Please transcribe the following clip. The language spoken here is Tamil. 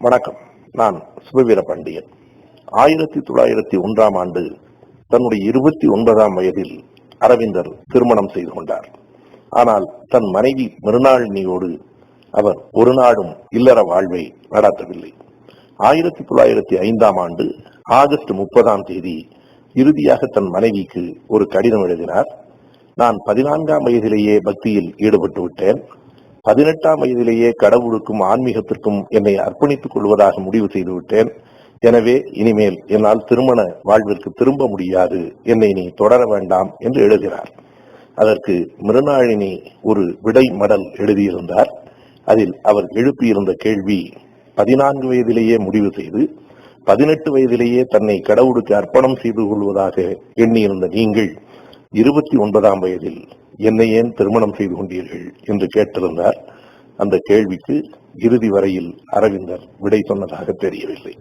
வணக்கம். நான் சுபவீர பாண்டியன். ஆயிரத்தி தொள்ளாயிரத்தி ஒன்றாம் ஆண்டு தன்னுடைய இருபத்தி ஒன்பதாம் வயதில் அரவிந்தர் திருமணம் செய்து கொண்டார். ஆனால் தன் மனைவி மிருணாளினியோடு அவர் ஒரு நாடும் இல்லற வாழ்வை நடத்தவில்லை. ஆயிரத்தி தொள்ளாயிரத்தி ஐந்தாம் ஆண்டு ஆகஸ்ட் முப்பதாம் தேதி இறுதியாக தன் மனைவிக்கு ஒரு கடிதம் எழுதினார். நான் பதினான்காம் வயதிலேயே பக்தியில் ஈடுபட்டு விட்டேன். பதினெட்டாம் வயதிலேயே கடவுளுக்கும் ஆன்மீகத்திற்கும் என்னை அர்ப்பணித்துக் கொள்வதாக முடிவு செய்துவிட்டேன். எனவே இனிமேல் என்னால் திருமண வாழ்விற்கு திரும்ப முடியாது. என்னை நீ தொடர வேண்டாம் என்று எழுதினார். அதற்கு மிருணாளினி ஒரு விடை மடல் எழுதியிருந்தார். அதில் அவர் எழுப்பியிருந்த கேள்வி பதினான்கு வயதிலேயே முடிவு செய்து பதினெட்டு வயதிலேயே தன்னை கடவுளுக்கு அர்ப்பணம் செய்து கொள்வதாக எண்ணியிருந்த நீங்கள் இருபத்தி ஒன்பதாம் வயதில் என்னை ஏன் திருமணம் செய்து கொண்டீர்கள்? என்று கேட்டிருந்தார். அந்த கேள்விக்கு இறுதி வரையில் அரவிந்தர் விடை சொன்னதாக தெரியவில்லை.